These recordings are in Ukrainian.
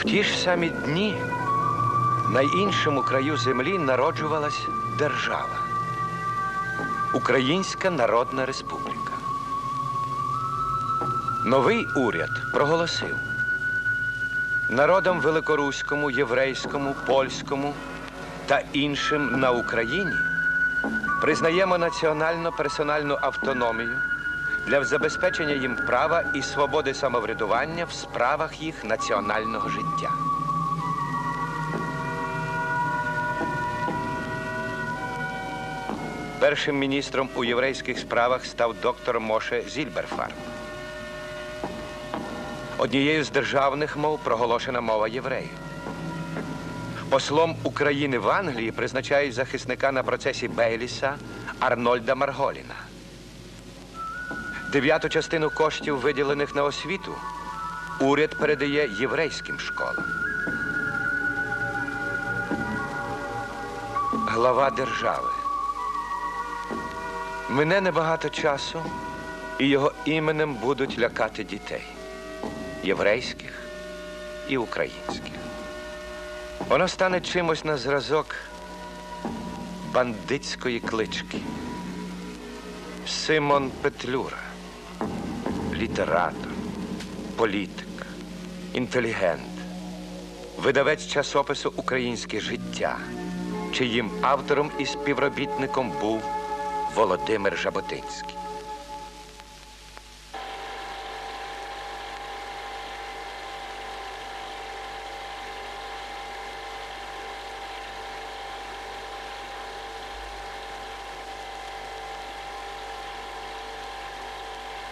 В ті ж самі дні на іншому краю землі народжувалась держава Українська Народна Республіка. Новий уряд проголосив народам великоруському, єврейському, польському та іншим на Україні признаємо національно персональну автономію для забезпечення їм права і свободи самоврядування в справах їх національного життя. Першим міністром у єврейських справах став доктор Моше Зільберфарб. Однією з державних мов проголошена мова євреїв. Послом України в Англії призначають захисника на процесі Бейліса Арнольда Марголіна. Дев'яту частину коштів, виділених на освіту, уряд передає єврейським школам. Глава держави. Мине небагато часу, і його іменем будуть лякати дітей єврейських і українських. Воно стане чимось на зразок бандитської клички. Симон Петлюра, літератор, політик, інтелігент, видавець часопису Українське життя, чиїм автором і співробітником був Володимир Жаботинський.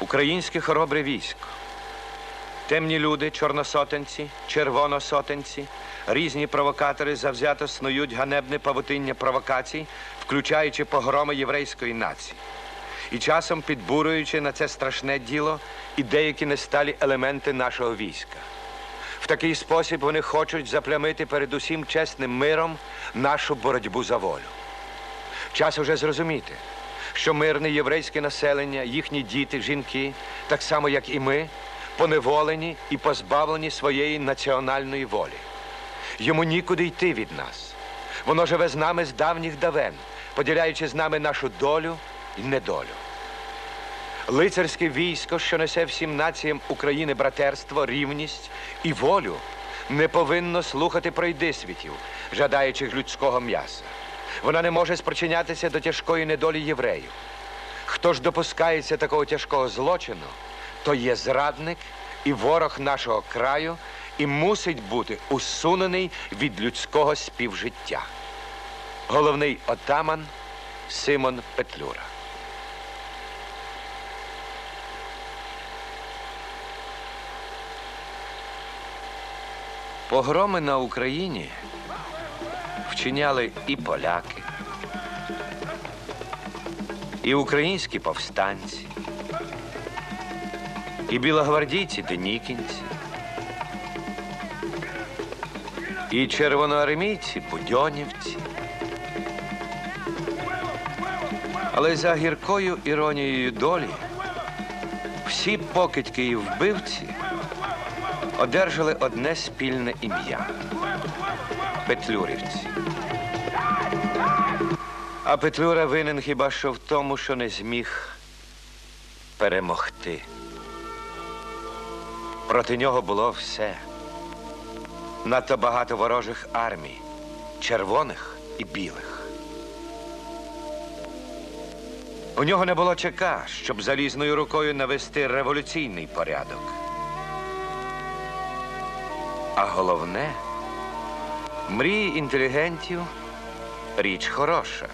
Українське хоробре військо. Темні люди, чорносотенці, червоносотенці, різні провокатори завзято снують ганебне павутиння провокацій, включаючи погроми єврейської нації. І часом підбурюючи на це страшне діло і деякі несталі елементи нашого війська. В такий спосіб вони хочуть заплямити перед усім чесним миром нашу боротьбу за волю. Час уже зрозуміти, що мирне єврейське населення, їхні діти, жінки, так само як і ми, поневолені і позбавлені своєї національної волі. Йому нікуди йти від нас. Воно живе з нами з давніх давен, поділяючи з нами нашу долю і недолю. Лицарське військо, що несе всім націям України братерство, рівність і волю, не повинно слухати пройдисвітів, жадаючих людського м'яса. Вона не може спричинятися до тяжкої недолі євреїв. Хто ж допускається такого тяжкого злочину, то є зрадник і ворог нашого краю і мусить бути усунений від людського співжиття. Головний отаман Симон Петлюра. Погроми на Україні вчиняли і поляки, і українські повстанці, і білогвардійці денікінці, і червоноармійці будьонівці. Але за гіркою іронією долі всі покидьки і вбивці одержали одне спільне ім'я Петлюрівці. А Петлюра винен хіба що в тому, що не зміг перемогти. Проти нього було все. Надто багато ворожих армій, червоних і білих. У нього не було ЧК, щоб залізною рукою навести революційний порядок. А головне, мрії інтелігентів річ хороша.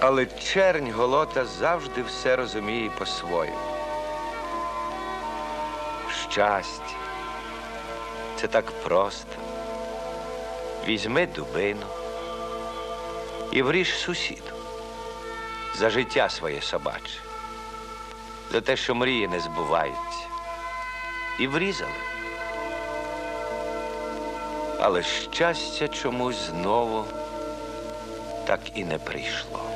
Але чернь голота завжди все розуміє по-своєму. Щастя. Це так просто. Візьми дубину і вріж сусіду за життя своє собаче, за те, що мрії не збуваються. І врізали. Але щастя чомусь знову так і не прийшло.